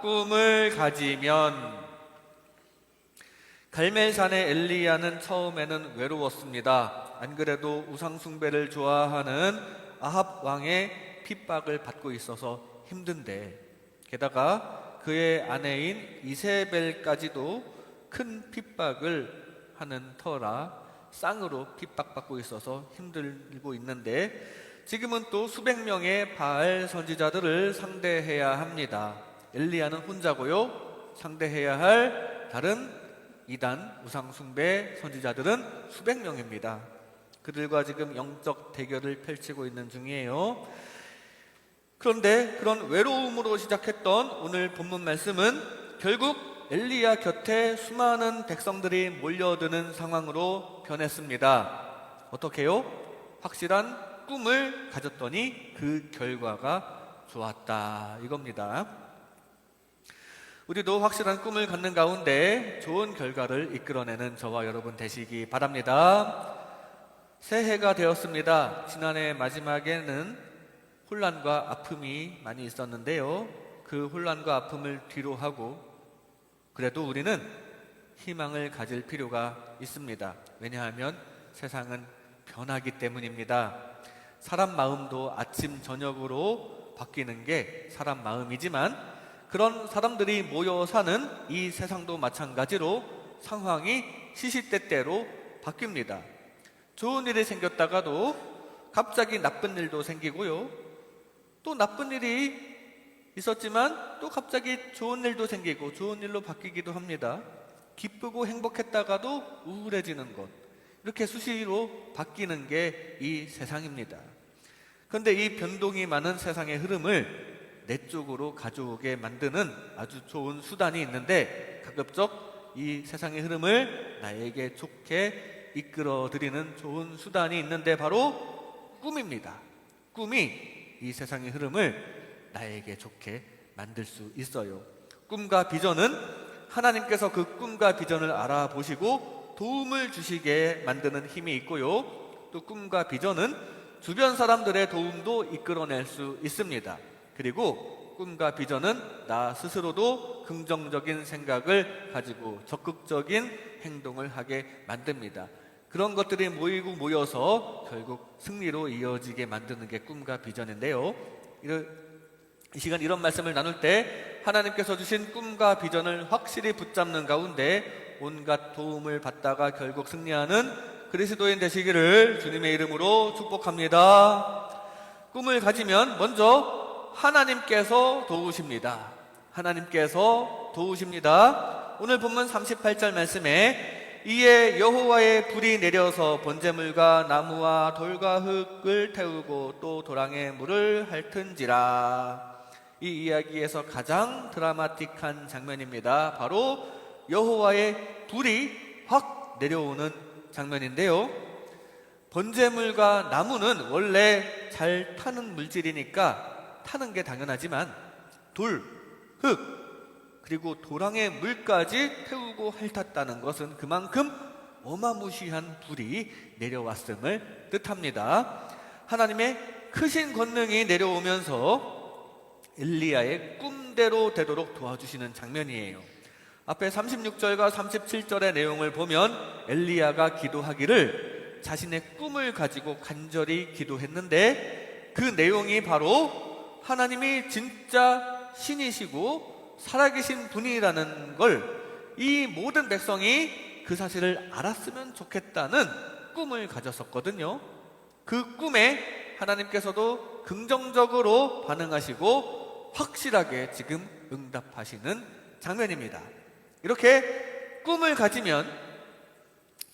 꿈을 가지면 갈멜산의 엘리야는 처음에는 외로웠습니다. 안 그래도 우상 숭배를 좋아하는 아합 왕의 핍박을 받고 있어서 힘든데 게다가 그의 아내인 이세벨까지도 큰 핍박을 하는 터라 쌍으로 핍박받고 있어서 힘들고 있는데 지금은 또 수백 명의 바알 선지자들을 상대해야 합니다. 엘리야는 혼자고요. 상대해야 할 다른 이단 우상 숭배 선지자들은 수백 명입니다. 그들과 지금 영적 대결을 펼치고 있는 중이에요. 그런데 그런 외로움으로 시작했던 오늘 본문 말씀은 결국 엘리야 곁에 수많은 백성들이 몰려드는 상황으로 변했습니다. 어떻게요? 확실한 꿈을 가졌더니 그 결과가 좋았다. 이겁니다. 우리도 확실한 꿈을 갖는 가운데 좋은 결과를 이끌어내는 저와 여러분 되시기 바랍니다. 새해가 되었습니다. 지난해 마지막에는 혼란과 아픔이 많이 있었는데요. 그 혼란과 아픔을 뒤로 하고 그래도 우리는 희망을 가질 필요가 있습니다. 왜냐하면 세상은 변하기 때문입니다. 사람 마음도 아침 저녁으로 바뀌는 게 사람 마음이지만 그런 사람들이 모여 사는 이 세상도 마찬가지로 상황이 시시때때로 바뀝니다. 좋은 일이 생겼다가도 갑자기 나쁜 일도 생기고요. 또 나쁜 일이 있었지만 또 갑자기 좋은 일도 생기고 좋은 일로 바뀌기도 합니다. 기쁘고 행복했다가도 우울해지는 것. 이렇게 수시로 바뀌는 게 이 세상입니다. 그런데 이 변동이 많은 세상의 흐름을 내 쪽으로 가져오게 만드는 아주 좋은 수단이 있는데 가급적 이 세상의 흐름을 나에게 좋게 이끌어 드리는 좋은 수단이 있는데 바로 꿈입니다. 꿈이 이 세상의 흐름을 나에게 좋게 만들 수 있어요. 꿈과 비전은 하나님께서 그 꿈과 비전을 알아보시고 도움을 주시게 만드는 힘이 있고요. 또 꿈과 비전은 주변 사람들의 도움도 이끌어낼 수 있습니다. 그리고 꿈과 비전은 나 스스로도 긍정적인 생각을 가지고 적극적인 행동을 하게 만듭니다. 그런 것들이 모이고 모여서 결국 승리로 이어지게 만드는 게 꿈과 비전인데요. 이 시간 이런 말씀을 나눌 때 하나님께서 주신 꿈과 비전을 확실히 붙잡는 가운데 온갖 도움을 받다가 결국 승리하는 그리스도인 되시기를 주님의 이름으로 축복합니다. 꿈을 가지면 먼저 하나님께서 도우십니다. 하나님께서 도우십니다. 오늘 본문 38절 말씀에 이에 여호와의 불이 내려서 번제물과 나무와 돌과 흙을 태우고 또 도랑에 물을 핥은지라. 이 이야기에서 가장 드라마틱한 장면입니다. 바로 여호와의 불이 확 내려오는 장면인데요. 번제물과 나무는 원래 잘 타는 물질이니까 타는 게 당연하지만 돌, 흙, 그리고 도랑의 물까지 태우고 핥았다는 것은 그만큼 어마무시한 불이 내려왔음을 뜻합니다. 하나님의 크신 권능이 내려오면서 엘리야의 꿈대로 되도록 도와주시는 장면이에요. 앞에 36절과 37절의 내용을 보면 엘리야가 기도하기를 자신의 꿈을 가지고 간절히 기도했는데 그 내용이 바로 하나님이 진짜 신이시고 살아계신 분이라는 걸 이 모든 백성이 그 사실을 알았으면 좋겠다는 꿈을 가졌었거든요. 그 꿈에 하나님께서도 긍정적으로 반응하시고 확실하게 지금 응답하시는 장면입니다. 이렇게 꿈을 가지면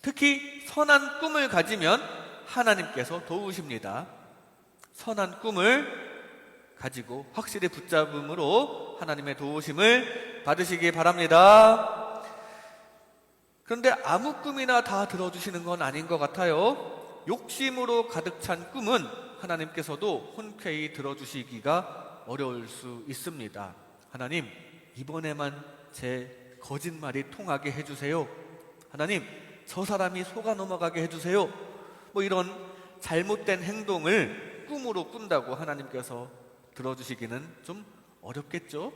특히 선한 꿈을 가지면 하나님께서 도우십니다. 선한 꿈을 가지고 확실히 붙잡음으로 하나님의 도우심을 받으시기 바랍니다. 그런데 아무 꿈이나 다 들어주시는 건 아닌 것 같아요. 욕심으로 가득 찬 꿈은 하나님께서도 흔쾌히 들어주시기가 어려울 수 있습니다. 하나님, 이번에만 제 거짓말이 통하게 해주세요. 하나님, 저 사람이 속아 넘어가게 해주세요. 뭐 이런 잘못된 행동을 꿈으로 꾼다고 하나님께서 들어주시기는 좀 어렵겠죠?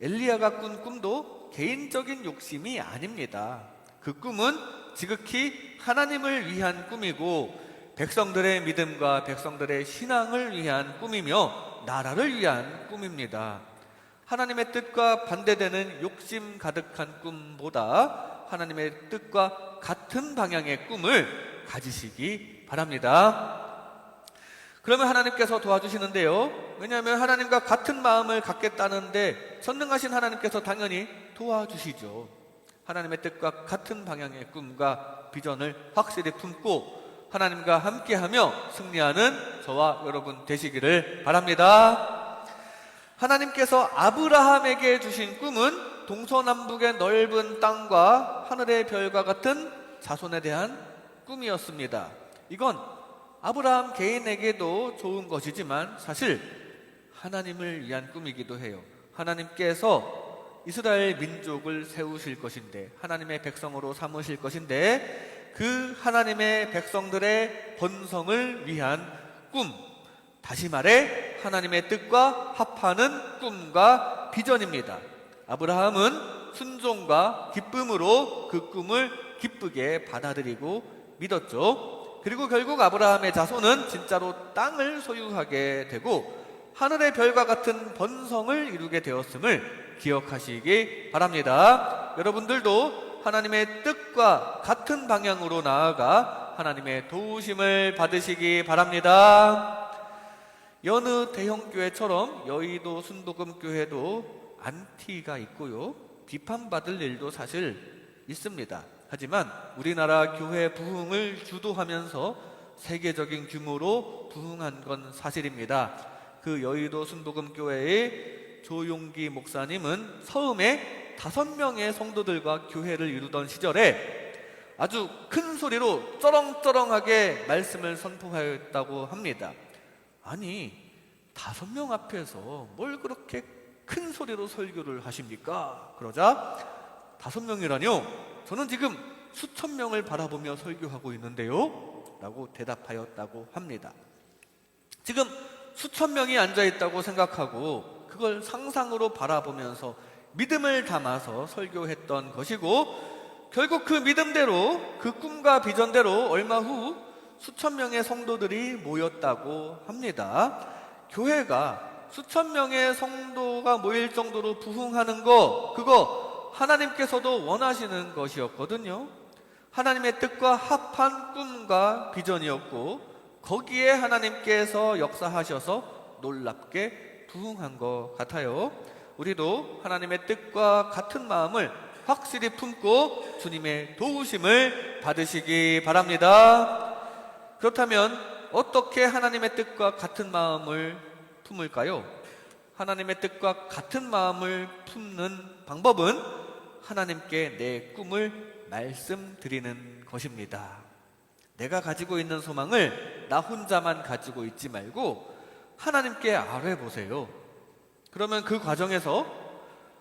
엘리야가 꾼 꿈도 개인적인 욕심이 아닙니다. 그 꿈은 지극히 하나님을 위한 꿈이고 백성들의 믿음과 백성들의 신앙을 위한 꿈이며 나라를 위한 꿈입니다. 하나님의 뜻과 반대되는 욕심 가득한 꿈보다 하나님의 뜻과 같은 방향의 꿈을 가지시기 바랍니다. 그러면 하나님께서 도와주시는데요. 왜냐하면 하나님과 같은 마음을 갖겠다는데 전능하신 하나님께서 당연히 도와주시죠. 하나님의 뜻과 같은 방향의 꿈과 비전을 확실히 품고 하나님과 함께하며 승리하는 저와 여러분 되시기를 바랍니다. 하나님께서 아브라함에게 주신 꿈은 동서남북의 넓은 땅과 하늘의 별과 같은 자손에 대한 꿈이었습니다. 이건 아브라함 개인에게도 좋은 것이지만 사실 하나님을 위한 꿈이기도 해요. 하나님께서 이스라엘 민족을 세우실 것인데 하나님의 백성으로 삼으실 것인데 그 하나님의 백성들의 번성을 위한 꿈 다시 말해 하나님의 뜻과 합하는 꿈과 비전입니다. 아브라함은 순종과 기쁨으로 그 꿈을 기쁘게 받아들이고 믿었죠. 그리고 결국 아브라함의 자손은 진짜로 땅을 소유하게 되고 하늘의 별과 같은 번성을 이루게 되었음을 기억하시기 바랍니다. 여러분들도 하나님의 뜻과 같은 방향으로 나아가 하나님의 도우심을 받으시기 바랍니다. 여느 대형교회처럼 여의도 순도금교회도 안티가 있고요. 비판받을 일도 사실 있습니다. 하지만 우리나라 교회 부흥을 주도하면서 세계적인 규모로 부흥한 건 사실입니다. 그 여의도 순도금교회의 조용기 목사님은 처음에 다섯 명의 성도들과 교회를 이루던 시절에 아주 큰 소리로 쩌렁쩌렁하게 말씀을 선포하였다고 합니다. 아니, 다섯 명 앞에서 뭘 그렇게 큰 소리로 설교를 하십니까? 그러자 다섯 명이라뇨? 저는 지금 수천 명을 바라보며 설교하고 있는데요. 라고 대답하였다고 합니다. 지금 수천 명이 앉아 있다고 생각하고 그걸 상상으로 바라보면서 믿음을 담아서 설교했던 것이고 결국 그 믿음대로 그 꿈과 비전대로 얼마 후 수천 명의 성도들이 모였다고 합니다. 교회가 수천 명의 성도가 모일 정도로 부흥하는 거 그거 하나님께서도 원하시는 것이었거든요. 하나님의 뜻과 합한 꿈과 비전이었고 거기에 하나님께서 역사하셔서 놀랍게 부흥한 것 같아요. 우리도 하나님의 뜻과 같은 마음을 확실히 품고 주님의 도우심을 받으시기 바랍니다. 그렇다면 어떻게 하나님의 뜻과 같은 마음을 품을까요? 하나님의 뜻과 같은 마음을 품는 방법은 하나님께 내 꿈을 말씀드리는 것입니다. 내가 가지고 있는 소망을 나 혼자만 가지고 있지 말고 하나님께 아뢰보세요. 그러면 그 과정에서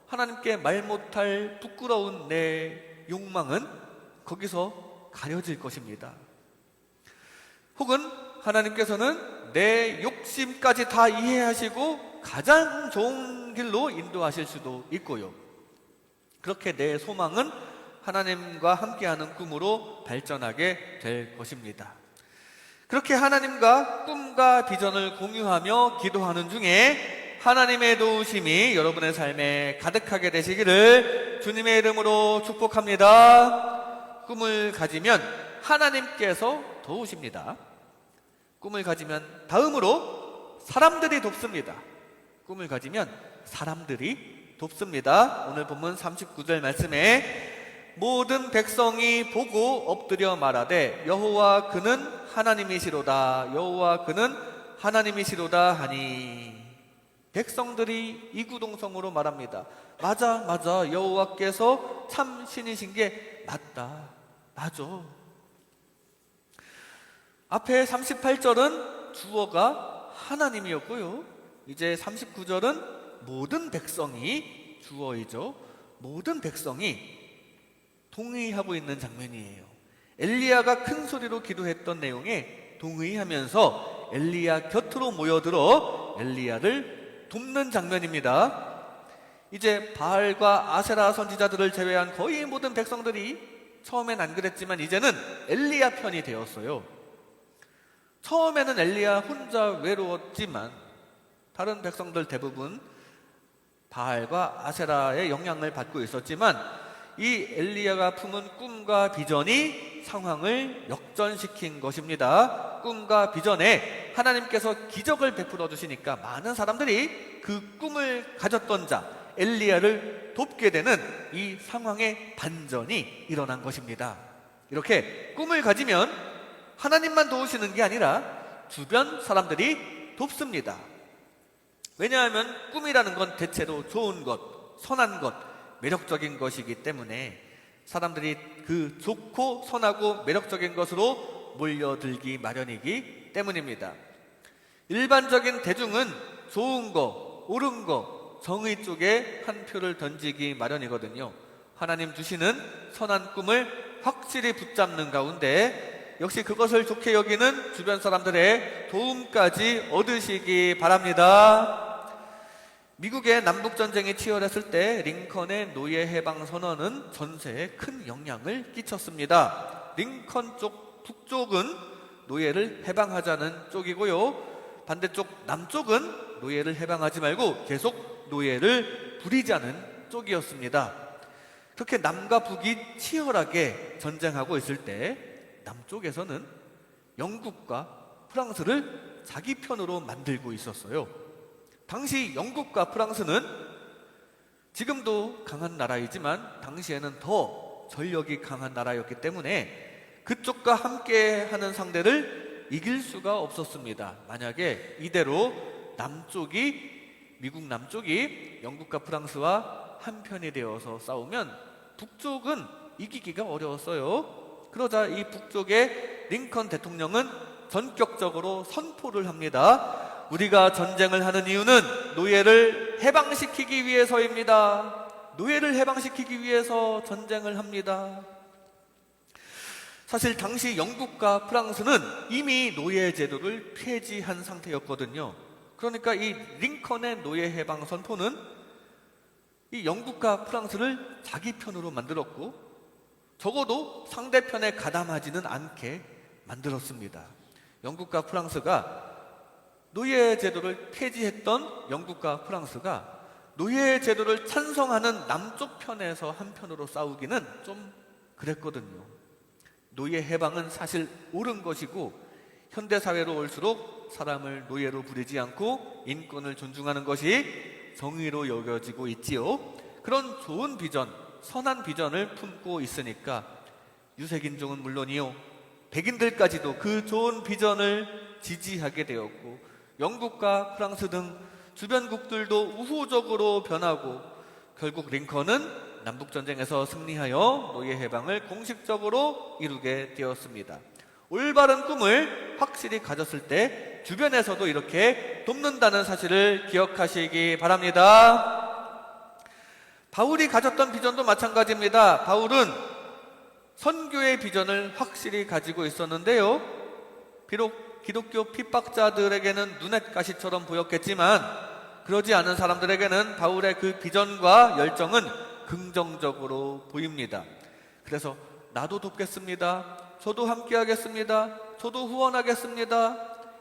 하나님께 말 못할 부끄러운 내 욕망은 거기서 가려질 것입니다. 혹은 하나님께서는 내 욕심까지 다 이해하시고 가장 좋은 길로 인도하실 수도 있고요. 그렇게 내 소망은 하나님과 함께하는 꿈으로 발전하게 될 것입니다. 그렇게 하나님과 꿈과 비전을 공유하며 기도하는 중에 하나님의 도우심이 여러분의 삶에 가득하게 되시기를 주님의 이름으로 축복합니다. 꿈을 가지면 하나님께서 도우십니다. 꿈을 가지면 다음으로 사람들이 돕습니다. 꿈을 가지면 사람들이 돕습니다. 오늘 본문 39절 말씀에 모든 백성이 보고 엎드려 말하되 여호와 그는 하나님이시로다 여호와 그는 하나님이시로다 하니 백성들이 이구동성으로 말합니다. 맞아 맞아 여호와께서 참 신이신 게 맞다 맞아 앞에 38절은 주어가 하나님이었고요. 이제 39절은 모든 백성이 주어이죠. 모든 백성이 동의하고 있는 장면이에요. 엘리야가 큰 소리로 기도했던 내용에 동의하면서 엘리야 곁으로 모여들어 엘리야를 돕는 장면입니다. 이제 바알과 아세라 선지자들을 제외한 거의 모든 백성들이 처음엔 안 그랬지만 이제는 엘리야 편이 되었어요. 처음에는 엘리야 혼자 외로웠지만 다른 백성들 대부분 바알과 아세라의 영향을 받고 있었지만 이 엘리야가 품은 꿈과 비전이 상황을 역전시킨 것입니다. 꿈과 비전에 하나님께서 기적을 베풀어 주시니까 많은 사람들이 그 꿈을 가졌던 자 엘리야를 돕게 되는 이 상황의 반전이 일어난 것입니다. 이렇게 꿈을 가지면 하나님만 도우시는 게 아니라 주변 사람들이 돕습니다. 왜냐하면 꿈이라는 건 대체로 좋은 것, 선한 것, 매력적인 것이기 때문에 사람들이 그 좋고 선하고 매력적인 것으로 몰려들기 마련이기 때문입니다. 일반적인 대중은 좋은 거, 옳은 거, 정의 쪽에 한 표를 던지기 마련이거든요. 하나님 주시는 선한 꿈을 확실히 붙잡는 가운데 역시 그것을 좋게 여기는 주변 사람들의 도움까지 얻으시기 바랍니다. 미국의 남북 전쟁이 치열했을 때 링컨의 노예 해방 선언은 전세에 큰 영향을 끼쳤습니다. 링컨 쪽 북쪽은 노예를 해방하자는 쪽이고요. 반대쪽 남쪽은 노예를 해방하지 말고 계속 노예를 부리자는 쪽이었습니다. 그렇게 남과 북이 치열하게 전쟁하고 있을 때 남쪽에서는 영국과 프랑스를 자기 편으로 만들고 있었어요. 당시 영국과 프랑스는 지금도 강한 나라이지만 당시에는 더 전력이 강한 나라였기 때문에 그쪽과 함께 하는 상대를 이길 수가 없었습니다. 만약에 이대로 남쪽이 미국 남쪽이 영국과 프랑스와 한편이 되어서 싸우면 북쪽은 이기기가 어려웠어요. 그러자 이 북쪽의 링컨 대통령은 전격적으로 선포를 합니다. 우리가 전쟁을 하는 이유는 노예를 해방시키기 위해서입니다. 노예를 해방시키기 위해서 전쟁을 합니다. 사실 당시 영국과 프랑스는 이미 노예 제도를 폐지한 상태였거든요. 그러니까 이 링컨의 노예 해방 선포는 이 영국과 프랑스를 자기 편으로 만들었고 적어도 상대편에 가담하지는 않게 만들었습니다. 영국과 프랑스가 노예 제도를 폐지했던 영국과 프랑스가 노예 제도를 찬성하는 남쪽 편에서 한편으로 싸우기는 좀 그랬거든요. 노예 해방은 사실 옳은 것이고 현대 사회로 올수록 사람을 노예로 부리지 않고 인권을 존중하는 것이 정의로 여겨지고 있지요. 그런 좋은 비전, 선한 비전을 품고 있으니까 유색인종은 물론이요. 백인들까지도 그 좋은 비전을 지지하게 되었고 영국과 프랑스 등 주변국들도 우호적으로 변하고 결국 링컨은 남북 전쟁에서 승리하여 노예 해방을 공식적으로 이루게 되었습니다. 올바른 꿈을 확실히 가졌을 때 주변에서도 이렇게 돕는다는 사실을 기억하시기 바랍니다. 바울이 가졌던 비전도 마찬가지입니다. 바울은 선교의 비전을 확실히 가지고 있었는데요. 비록 기독교 핍박자들에게는 눈엣 가시처럼 보였겠지만 그러지 않은 사람들에게는 바울의 그 비전과 열정은 긍정적으로 보입니다. 그래서 나도 돕겠습니다. 저도 함께 하겠습니다. 저도 후원하겠습니다.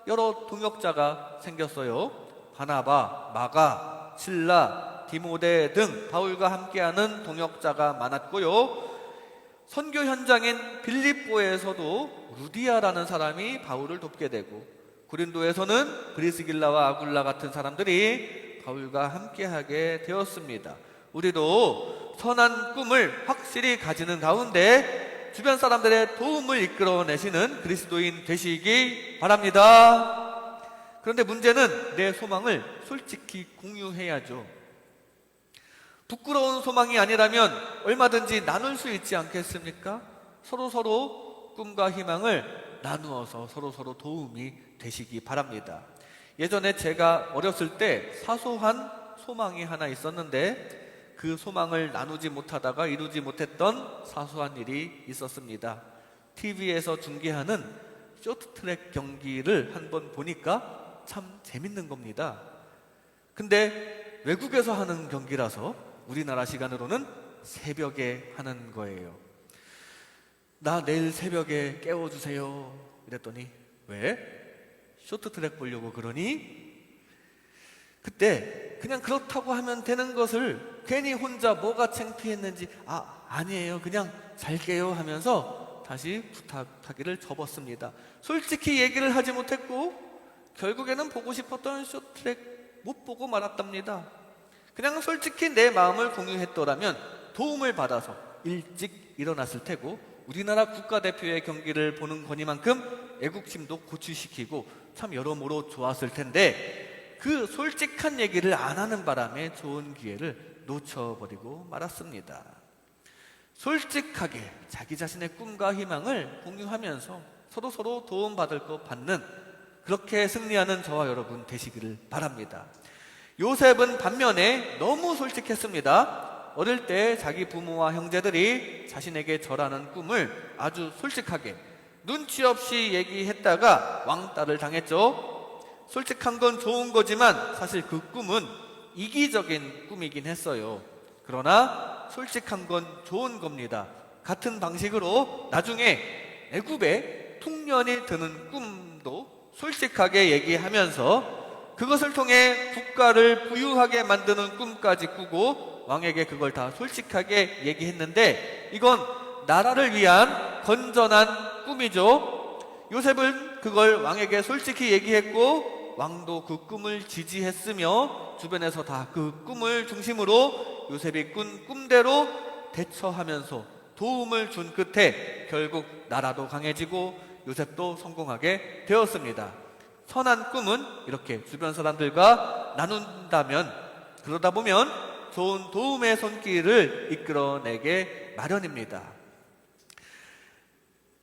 여러 동역자가 생겼어요. 바나바, 마가, 신라, 디모데 등 바울과 함께하는 동역자가 많았고요. 선교 현장인 빌립보에서도 루디아라는 사람이 바울을 돕게 되고 고린도에서는 브리스길라와 아굴라 같은 사람들이 바울과 함께하게 되었습니다. 우리도 선한 꿈을 확실히 가지는 가운데 주변 사람들의 도움을 이끌어내시는 그리스도인 되시기 바랍니다. 그런데 문제는 내 소망을 솔직히 공유해야죠. 부끄러운 소망이 아니라면 얼마든지 나눌 수 있지 않겠습니까? 서로 서로 꿈과 희망을 나누어서 서로 서로 도움이 되시기 바랍니다. 예전에 제가 어렸을 때 사소한 소망이 하나 있었는데 그 소망을 나누지 못하다가 이루지 못했던 사소한 일이 있었습니다. TV에서 중계하는 쇼트트랙 경기를 한 번 보니까 참 재밌는 겁니다. 근데 외국에서 하는 경기라서 우리나라 시간으로는 새벽에 하는 거예요. 나 내일 새벽에 깨워주세요. 이랬더니 왜? 쇼트트랙 보려고 그러니? 그때 그냥 그렇다고 하면 되는 것을 괜히 혼자 뭐가 창피했는지 아 아니에요 그냥 잘게요 하면서 다시 부탁하기를 접었습니다. 솔직히 얘기를 하지 못했고 결국에는 보고 싶었던 쇼트트랙 못 보고 말았답니다. 그냥 솔직히 내 마음을 공유했더라면 도움을 받아서 일찍 일어났을 테고 우리나라 국가대표의 경기를 보는 거니만큼 애국심도 고취시키고 참 여러모로 좋았을 텐데 그 솔직한 얘기를 안 하는 바람에 좋은 기회를 놓쳐버리고 말았습니다. 솔직하게 자기 자신의 꿈과 희망을 공유하면서 서로 서로 도움받을 것 받는 그렇게 승리하는 저와 여러분 되시기를 바랍니다. 요셉은 반면에 너무 솔직했습니다. 어릴 때 자기 부모와 형제들이 자신에게 절하는 꿈을 아주 솔직하게 눈치 없이 얘기했다가 왕따를 당했죠. 솔직한 건 좋은 거지만 사실 그 꿈은 이기적인 꿈이긴 했어요. 그러나 솔직한 건 좋은 겁니다. 같은 방식으로 나중에 애굽에 통년이 드는 꿈도 솔직하게 얘기하면서 그것을 통해 국가를 부유하게 만드는 꿈까지 꾸고 왕에게 그걸 다 솔직하게 얘기했는데 이건 나라를 위한 건전한 꿈이죠. 요셉은 그걸 왕에게 솔직히 얘기했고 왕도 그 꿈을 지지했으며 주변에서 다 그 꿈을 중심으로 요셉이 꾼 꿈대로 대처하면서 도움을 준 끝에 결국 나라도 강해지고 요셉도 성공하게 되었습니다. 선한 꿈은 이렇게 주변 사람들과 나눈다면 그러다 보면 좋은 도움의 손길을 이끌어내게 마련입니다.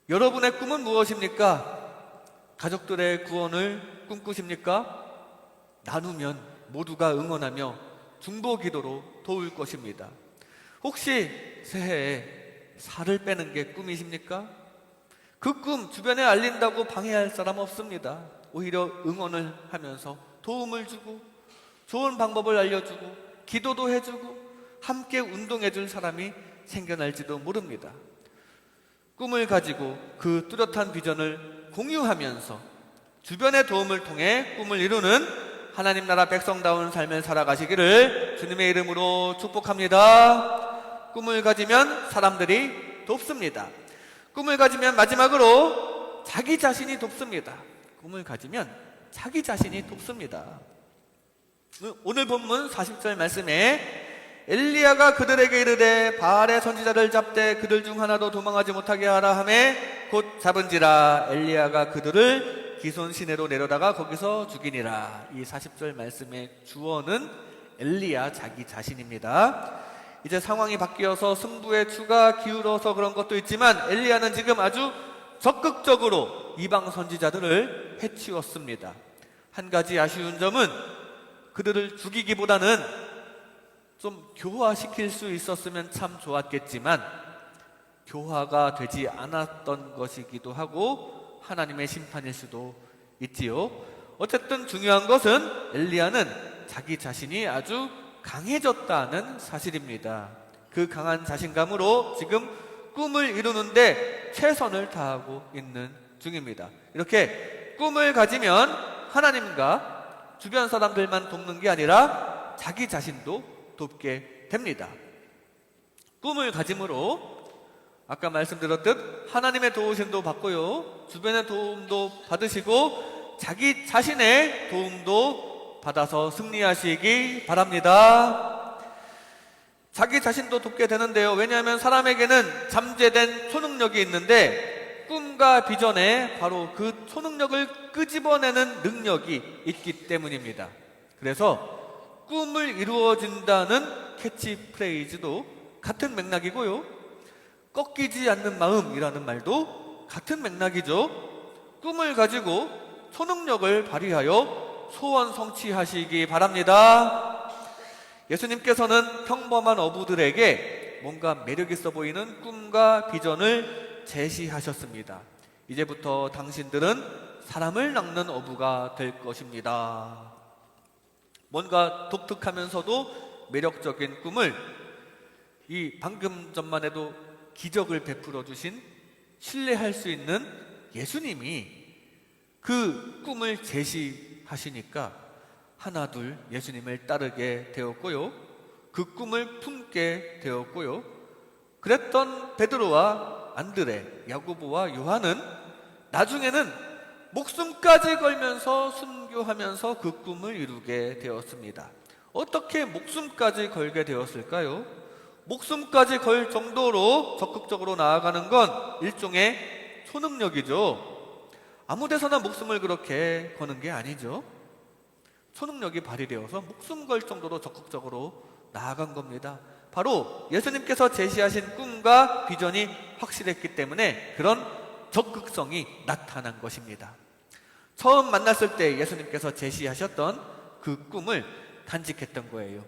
여러분의 꿈은 무엇입니까? 가족들의 구원을 꿈꾸십니까? 나누면 모두가 응원하며 중보 기도로 도울 것입니다. 혹시 새해에 살을 빼는 게 꿈이십니까? 그 꿈 주변에 알린다고 방해할 사람 없습니다. 오히려 응원을 하면서 도움을 주고 좋은 방법을 알려주고 기도도 해주고 함께 운동해줄 사람이 생겨날지도 모릅니다. 꿈을 가지고 그 뚜렷한 비전을 공유하면서 주변의 도움을 통해 꿈을 이루는 하나님 나라 백성다운 삶을 살아가시기를 주님의 이름으로 축복합니다. 꿈을 가지면 사람들이 돕습니다. 꿈을 가지면 마지막으로 자기 자신이 돕습니다. 꿈을 가지면 자기 자신이 돕습니다. 오늘 본문 40절 말씀에 엘리야가 그들에게 이르되 바알의 선지자를 잡되 그들 중 하나도 도망하지 못하게 하라 하매 곧 잡은지라 엘리야가 그들을 기손 시내로 내려다가 거기서 죽이니라 이 40절 말씀의 주어는 엘리야 자기 자신입니다. 이제 상황이 바뀌어서 승부에 추가 기울어서 그런 것도 있지만 엘리야는 지금 아주 적극적으로 이방 선지자들을 해치웠습니다. 한 가지 아쉬운 점은 그들을 죽이기보다는 좀 교화시킬 수 있었으면 참 좋았겠지만 교화가 되지 않았던 것이기도 하고 하나님의 심판일 수도 있지요. 어쨌든 중요한 것은 엘리야는 자기 자신이 아주 강해졌다는 사실입니다. 그 강한 자신감으로 지금 꿈을 이루는데 최선을 다하고 있는 중입니다. 이렇게 꿈을 가지면 하나님과 주변 사람들만 돕는 게 아니라 자기 자신도 돕게 됩니다. 꿈을 가짐으로 아까 말씀드렸듯 하나님의 도우심도 받고요. 주변의 도움도 받으시고 자기 자신의 도움도 받아서 승리하시기 바랍니다. 자기 자신도 돕게 되는데요. 왜냐하면 사람에게는 잠재된 초능력이 있는데 꿈과 비전에 바로 그 초능력을 끄집어내는 능력이 있기 때문입니다. 그래서 꿈을 이루어진다는 캐치프레이즈도 같은 맥락이고요. 꺾이지 않는 마음이라는 말도 같은 맥락이죠. 꿈을 가지고 초능력을 발휘하여 소원 성취하시기 바랍니다. 예수님께서는 평범한 어부들에게 뭔가 매력 있어 보이는 꿈과 비전을 제시하셨습니다. 이제부터 당신들은 사람을 낚는 어부가 될 것입니다. 뭔가 독특하면서도 매력적인 꿈을 이 방금 전만 해도 기적을 베풀어 주신 신뢰할 수 있는 예수님이 그 꿈을 제시하시니까 하나 둘 예수님을 따르게 되었고요. 그 꿈을 품게 되었고요. 그랬던 베드로와 안드레, 야고보와 요한은 나중에는 목숨까지 걸면서 순교하면서 그 꿈을 이루게 되었습니다. 어떻게 목숨까지 걸게 되었을까요? 목숨까지 걸 정도로 적극적으로 나아가는 건 일종의 초능력이죠. 아무 데서나 목숨을 그렇게 거는 게 아니죠. 초능력이 발휘되어서 목숨 걸 정도로 적극적으로 나아간 겁니다. 바로 예수님께서 제시하신 꿈과 비전이 확실했기 때문에 그런 적극성이 나타난 것입니다. 처음 만났을 때 예수님께서 제시하셨던 그 꿈을 간직했던 거예요.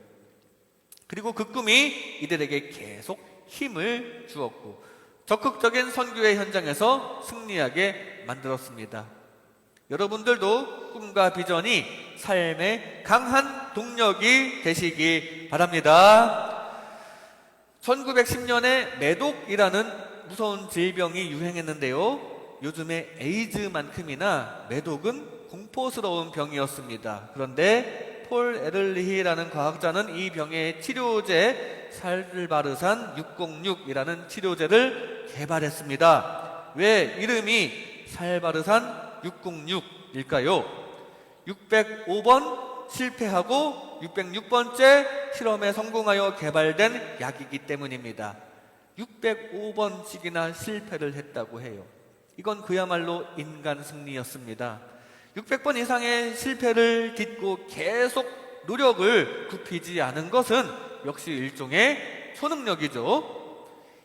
그리고 그 꿈이 이들에게 계속 힘을 주었고 적극적인 선교의 현장에서 승리하게 만들었습니다. 여러분들도 꿈과 비전이 삶의 강한 동력이 되시기 바랍니다. 1910년에 매독이라는 무서운 질병이 유행했는데요. 요즘에 에이즈만큼이나 매독은 공포스러운 병이었습니다. 그런데 폴 에를리히라는 과학자는 이 병의 치료제 살바르산 606이라는 치료제를 개발했습니다. 왜 이름이 살바르산 606일까요? 605번 실패하고 606번째 실험에 성공하여 개발된 약이기 때문입니다. 605번씩이나 실패를 했다고 해요. 이건 그야말로 인간 승리였습니다. 600번 이상의 실패를 딛고 계속 노력을 굽히지 않은 것은 역시 일종의 초능력이죠.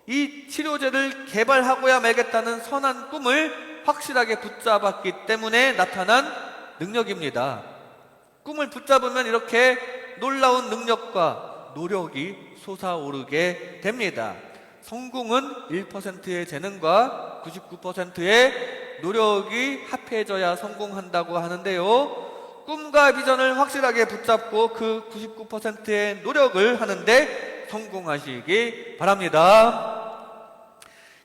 이 치료제를 개발하고야 말겠다는 선한 꿈을 확실하게 붙잡았기 때문에 나타난 능력입니다. 꿈을 붙잡으면 이렇게 놀라운 능력과 노력이 솟아오르게 됩니다. 성공은 1%의 재능과 99%의 노력이 합해져야 성공한다고 하는데요. 꿈과 비전을 확실하게 붙잡고 그 99%의 노력을 하는데 성공하시기 바랍니다.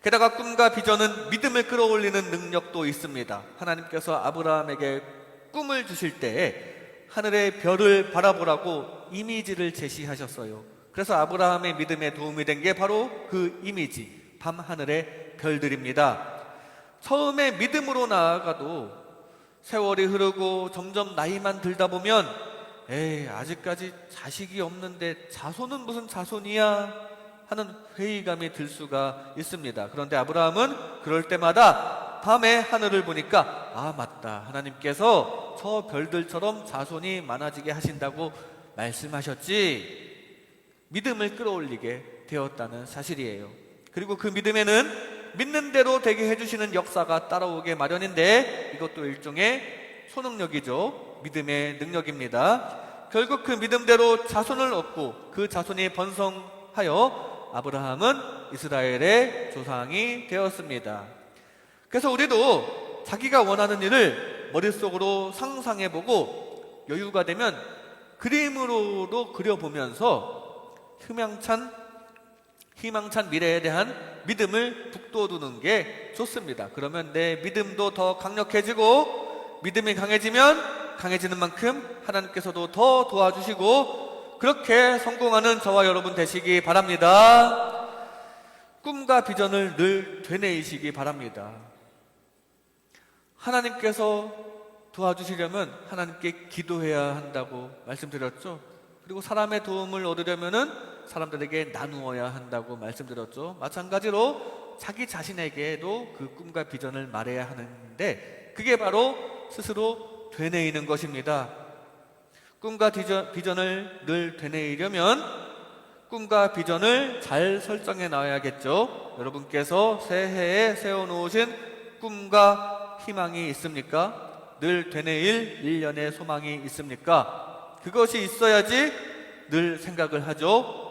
게다가 꿈과 비전은 믿음을 끌어올리는 능력도 있습니다. 하나님께서 아브라함에게 꿈을 주실 때 하늘의 별을 바라보라고 이미지를 제시하셨어요. 그래서 아브라함의 믿음에 도움이 된 게 바로 그 이미지, 밤하늘의 별들입니다. 처음에 믿음으로 나아가도 세월이 흐르고 점점 나이만 들다 보면 에이, 아직까지 자식이 없는데 자손은 무슨 자손이야? 하는 회의감이 들 수가 있습니다. 그런데 아브라함은 그럴 때마다 밤에 하늘을 보니까 아, 맞다. 하나님께서 저 별들처럼 자손이 많아지게 하신다고 말씀하셨지. 믿음을 끌어올리게 되었다는 사실이에요. 그리고 그 믿음에는 믿는 대로 되게 해주시는 역사가 따라오게 마련인데 이것도 일종의 초능력이죠. 믿음의 능력입니다. 결국 그 믿음대로 자손을 얻고 그 자손이 번성하여 아브라함은 이스라엘의 조상이 되었습니다. 그래서 우리도 자기가 원하는 일을 머릿속으로 상상해보고 여유가 되면 그림으로도 그려보면서 희망찬 희망찬 미래에 대한 믿음을 북돋우는 게 좋습니다. 그러면 내 믿음도 더 강력해지고 믿음이 강해지면 강해지는 만큼 하나님께서도 더 도와주시고 그렇게 성공하는 저와 여러분 되시기 바랍니다. 꿈과 비전을 늘 되뇌이시기 바랍니다. 하나님께서 도와주시려면 하나님께 기도해야 한다고 말씀드렸죠. 그리고 사람의 도움을 얻으려면은 사람들에게 나누어야 한다고 말씀드렸죠. 마찬가지로 자기 자신에게도 그 꿈과 비전을 말해야 하는데 그게 바로 스스로 되뇌이는 것입니다. 꿈과 비전, 비전을 늘 되뇌이려면 꿈과 비전을 잘 설정해 놔야겠죠. 여러분께서 새해에 세워놓으신 꿈과 희망이 있습니까? 늘 되뇌일 일련의 소망이 있습니까? 그것이 있어야지 늘 생각을 하죠.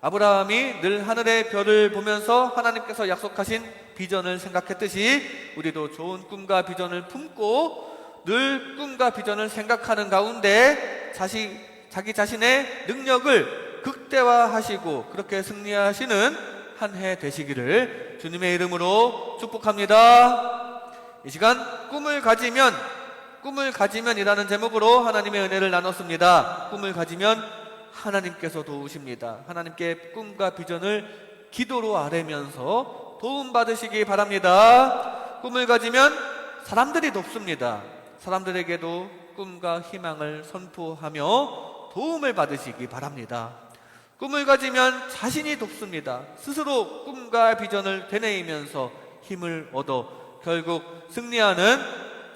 아브라함이 늘 하늘의 별을 보면서 하나님께서 약속하신 비전을 생각했듯이 우리도 좋은 꿈과 비전을 품고 늘 꿈과 비전을 생각하는 가운데 자식 자기 자신의 능력을 극대화하시고 그렇게 승리하시는 한 해 되시기를 주님의 이름으로 축복합니다. 이 시간 꿈을 가지면 꿈을 가지면이라는 제목으로 하나님의 은혜를 나눴습니다. 꿈을 가지면 하나님께서 도우십니다. 하나님께 꿈과 비전을 기도로 아뢰면서 도움 받으시기 바랍니다. 꿈을 가지면 사람들이 돕습니다. 사람들에게도 꿈과 희망을 선포하며 도움을 받으시기 바랍니다. 꿈을 가지면 자신이 돕습니다. 스스로 꿈과 비전을 되뇌이면서 힘을 얻어 결국 승리하는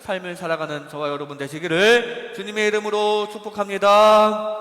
삶을 살아가는 저와 여러분 되시기를 주님의 이름으로 축복합니다.